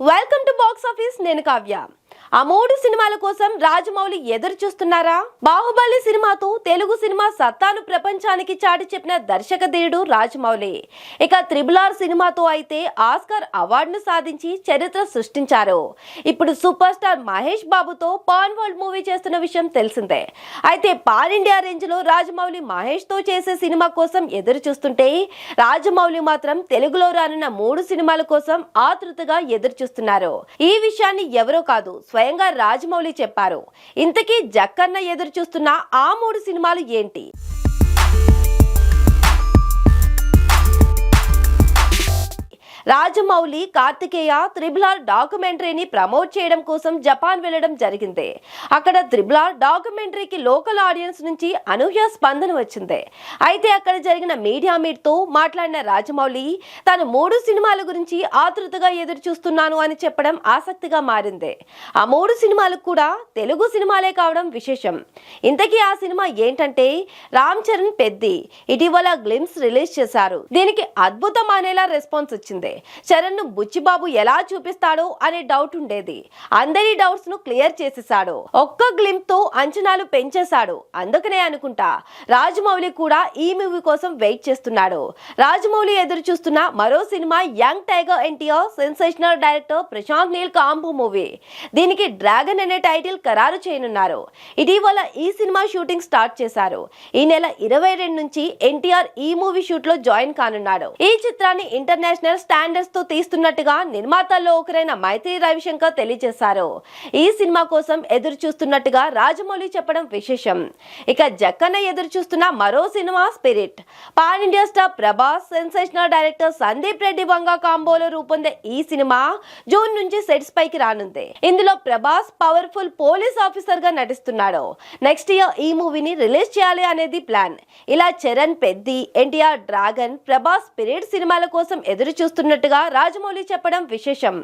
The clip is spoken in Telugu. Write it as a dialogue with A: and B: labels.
A: వెల్కమ్ టు బాక్స్ ఆఫీస్ నేను కావ్య. ఆ మూడు సినిమాల కోసం రాజమౌళి ఎదురు చూస్తున్నారా బాహుబలి సినిమాతో తెలుగు సినిమా సత్తాను ప్రపంచానికి చాటి చెప్పిన దర్శకధీరుడు రాజమౌళి. ఇక త్రిబుల్ ఆర్ సినిమాతో అయితే ఆస్కార్ అవార్డును సాధించి చరిత్ర సృష్టించారు. ఇప్పుడు సూపర్ స్టార్ మహేష్ బాబుతో పాన్ వరల్డ్ మూవీ చేస్తున్న విషయం తెలిసిందే. అయితే పాన్ ఇండియా రేంజ్లో రాజమౌళి మహేష్తో చేసే సినిమా కోసం ఎదురు చూస్తుంటే రాజమౌళి మాత్రం తెలుగులో రానున్న మూడు సినిమాల కోసం ఆతృతగా ఎదురు చూస్తున్నారు ఈ విషయాన్ని ఎవరో కాదు స్వయంగా రాజమౌళి చెప్పారు. ఇంతకీ జక్కన్న ఎదురు చూస్తున్న ఆ మూడు సినిమాలు ఏంటి? రాజమౌళి కార్తికేయ త్రిబుల్ ఆర్ డాక్యుమెంటరీని ప్రమోట్ చేయడం కోసం జపాన్ వెళ్ళడం జరిగింది. అక్కడ త్రిబుల్ ఆర్ డాక్యుమెంటరీకి లోకల్ ఆడియన్స్ నుంచి అనూహ్య స్పందన వచ్చింది. అయితే అక్కడ జరిగిన మీడియా మీట్తో మాట్లాడిన రాజమౌళి తాను మూడు సినిమాల గురించి ఆతృతగా ఎదురు చూస్తున్నాను అని చెప్పడం ఆసక్తిగా మారింది. ఆ మూడు సినిమాలకు కూడా తెలుగు సినిమాలే కావడం విశేషం. ఇంతకీ ఆ సినిమా ఏంటంటే రామ్ చరణ్ పెద్ది ఇటీవల గ్లిమ్స్ రిలీజ్ చేశారు. దీనికి అద్భుతం అనేలా రెస్పాన్స్ వచ్చింది. చరణ్ను బుచ్చిబాబు ఎలా చూపిస్తాడో అనే డౌట్ ఉండేది. అందరి డౌట్స్ను క్లియర్ చేసేసాడు ఒక్క గ్లిమ్తో అంచనాలు పెంచేశాడు. అందుకనే అనుకుంటా రాజమౌళి కూడా ఈ మూవీ కోసం వెయిట్ చేస్తున్నాడు. రాజమౌళి ఎదురు చూస్తున్న మరో cinema young tiger NTR sensational director Prashanth Neel combo movie దీనికి డ్రాగన్ అనే టైటిల్ ఖరారు చేయనున్నారు. ఇటీవల ఈ సినిమా షూటింగ్ స్టార్ట్ చేశారు. ఈ నెల ఇరవై రెండు నుంచి ఎన్టీఆర్ ఈ మూవీ షూట్లో జాయిన్ కానున్నాడు. ఈ చిత్రాన్ని ఇంటర్నేషనల్ స్టాండ్ స్టాండర్డ్స్తో తీస్తున్నట్టుగా నిర్మాతల్లో ఒకరైన మైత్రి రవిశంకర్ తెలియజేశారు. ఈ సినిమా కోసం ఎదురు చూస్తున్నట్టుగా రాజమౌళి చెప్పడం విశేషం. ఇక జక్కన్న ఎదురు చూస్తున్న మరో cinema spirit. Pan India star Prabhas sensational director Sandeep Reddy Vanga కాంబోలో రూపొందే ఈ సినిమా జూన్ నుంచి సెట్స్ పైకి రానుంది. ఇందులో ప్రభాస్ పవర్ఫుల్ పోలీస్ ఆఫీసర్గా నటిస్తున్నాడు. నెక్స్ట్ ఇయర్ ఈ మూవీని రిలీజ్ చేయాలి అనేది ప్లాన్. ఇలా Charan Peddi NTR dragon Prabhas spirit సినిమాల కోసం ఎదురు చూస్తున్న చేస్తున్నట్టుగా రాజమౌళి చెప్పడం విశేషం.